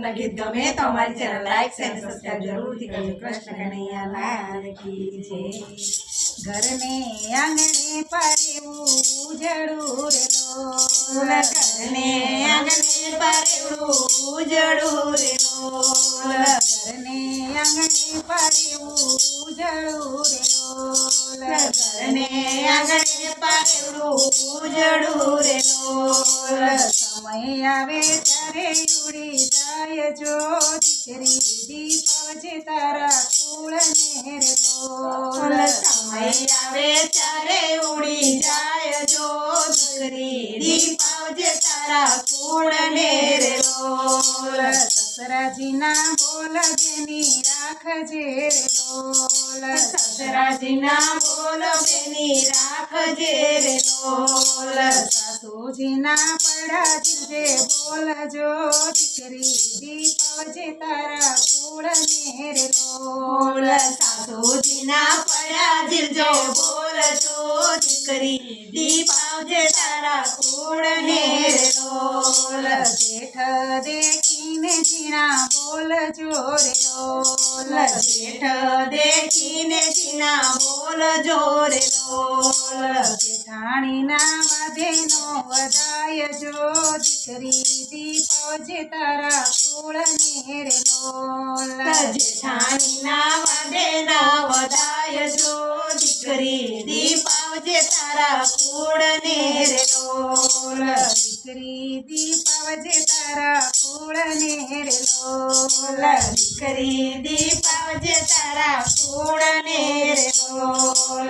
આપના ગીત ગમે તો અમારી ચેનલ લાઈક શેર અને સબસ્ક્રાઇબ જરૂરથી કરજો. કૃષ્ણ કનૈયા લાલ કી જય. ઘરને આંગણે પારેવું ઉજળું રે લોલ ઘરને આંગણે પારેવડું ઉજળું રે લોલ ઘરને આંગણે પારેવું ઉજળું રે લોલ ઘરને આંગણે પારેવડું ઉજળું રે લોલ સમય આવે ત્યારે ઉડી જાય જો દીકરી દીપાવજે તારા કુળને રે સમય આવે ત્યારે ઉડી જાય જો દીકરી દીપાવજે તારા કુળને રે સસરાજીના બોલ જેની રાખજે લોલ સસરાજીના બોલ બેની રાખજે રે લોલ સાસુજીના પડા જીજે બોલજો, દીકરી દીપાવજે તારા કુળને રે લોલ સાસુજીના પડ્યા જીરજો બોલ છો દીકરી દીપાવજે તારા કુળને રે લોલ જેઠ દેખીને જીણા બોલજો રે લોલ જેઠ દેખીને જીના બોલ જો રે લોલ જેઠાણીના વાધેનો વધાય જો દીકરી દીપાવજે તારા કુળને રે લોલ. જેઠાણીના વાદેના વધાય જો દીકરી દીપાવજે તારા કુળ નેરે લોલ. દીકરી દીપાવજે તારા કુળ નેરે લોલ. દીકરી દીપાવજે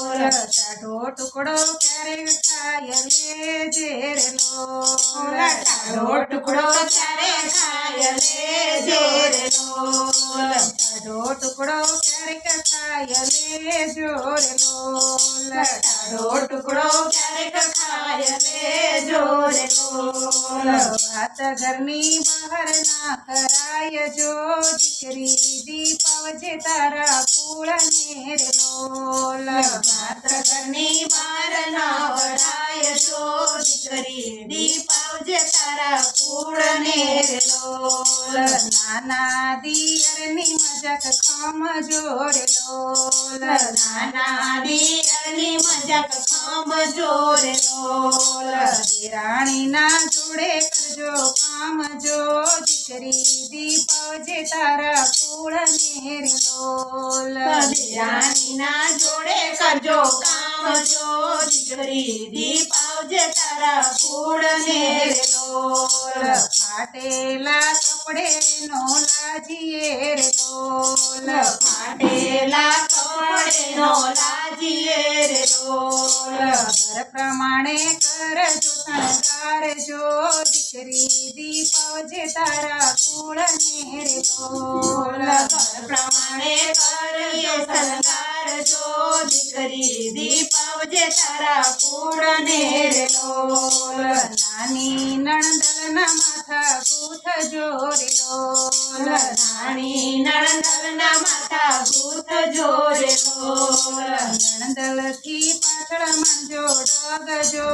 રે લોલ ટાઢો ટુકડો ક્યારેક ખાય લેજે રે લોલ ટાઢો ટુકડો ચારે ખાય લેજે રે લોલ ટાઢો ટુકડો ક્યારેક ખાય લેજો રે લોલ વાત ઘરની બહાર ના કરાય જો દીકરી દીપાવજે તારા કુળ લોલ. માત્ર ઘરની બહાર ના વડાય જો દીકરી દીપાવજે તારા કુળ લોલ. નાના દિયરની મજાક ખમજો રે લોલ. નાના દિયરની મજાક ખમજો રે લોલ રાણીના જોડે કરજો કામ. જો દીકરી દીપાવજે તારા કુળ લોલ રાણીના જોડે કરજો કામ. જો દીકરી દીપાવજે તારા કુળ લોલ ફાટેલા કપડે નો લાજીએ રે લોલ ફાટેલા કપડે નો લાજીએ રે લોલ ઘર પ્રમાણે કરજો શણગાર જો દીકરી દીપાવજે તારા કુળને રે લોલ પ્રમાણે કરીએ શણગાર દીકરી દીપાવજે તારા કુળને રે લોલ નાની નણંદલના માથા ગૂંથજો રે લોલ નાની નણંદલના માથા ગૂંથ જોરે લોલ નણંદલથી પાછળ મંજો ડગજો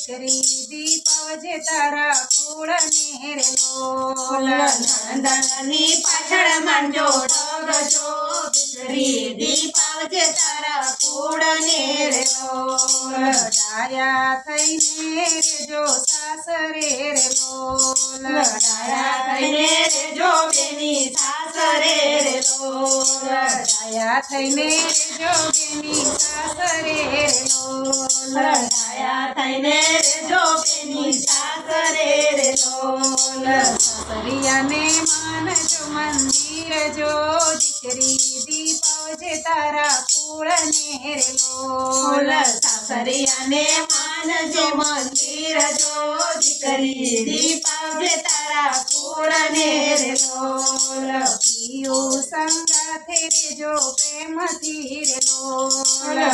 દીકરી દીપાવજે તારા કુળને રે લોલ નંદનની પાછળ માંડો ડગજો દીકરી દીપાવજે તારા કુળને રે લોલ ડાયા થઈને સાસરે રે લોલ ડાયા થઈને રેજો બેની સાસરે રે લોલ ડાયા થઈને રેજો બેની સાસરે રે લોલ સાસરિયાને માનજે મંદિર જો દીકરી દીપાવજે તારા કુળને રે લોલ પિયું સંગાથે રેજો પ્રેમથી રે લોલ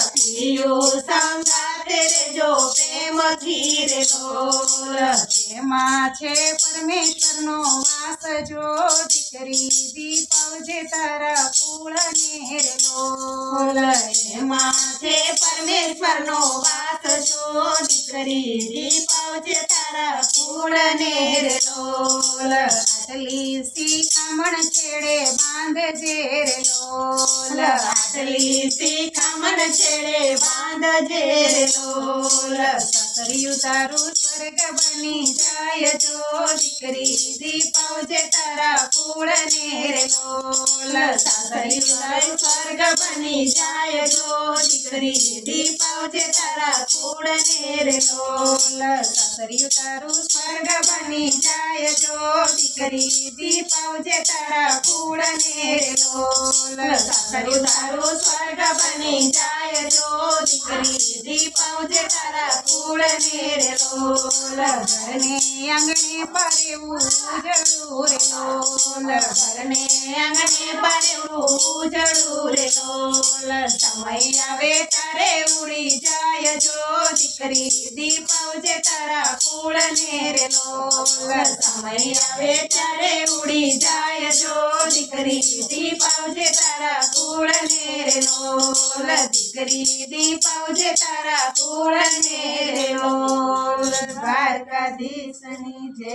પિયું સંગાતે રેજો પ્રેમથી રે તેમાં છે પરમેશ્વરનો વાસ. જો દીકરી દીપાવજે તારા કુળ ને રે લોલ એમાં છે પરમેશ્વરનો વાસ. જો દીકરી દીપાવજે તારા કુળને નેરલો લોલ સી શિખામણ છેડે બાંધજે રે લોલ સી શિખામણ છેડે બાંધજે રે લોલ સાસરિયું તારું સ્વર્ગ બની જાય જો દીકરી દીપાવજે તારા કુળ ને રે લોલ. સાસરી તારું સ્વર્ગ બની જાય જો દીકરી દીપાવજે તારા કુળને રે લોલ. સાસરી તારું સ્વર્ગ બની જાય જો દીકરી દીપાવજે તારા કુળ ને રે લોલ. સાસરી તારું સ્વર્ગ બની જાય જો દીકરી દીપાવજે તારા કુળને રે લોલ ઘરને આંગણે પારેવું ઉજળું રે લોલ ઘરને આંગણે પારેવું ઉજળું રે લોલ સમય આવે તારે ઉડી જાય જો દીકરી દીપાવજે તારા કુળને રે લોલ સમય આવે ત્યારે ઉડી જાય જો દીકરી દીપાવજે તારા કુળને રે લોલ દીકરી દીપાવજે તારા કુળને રે લોલ દ્વારકાધીશની જય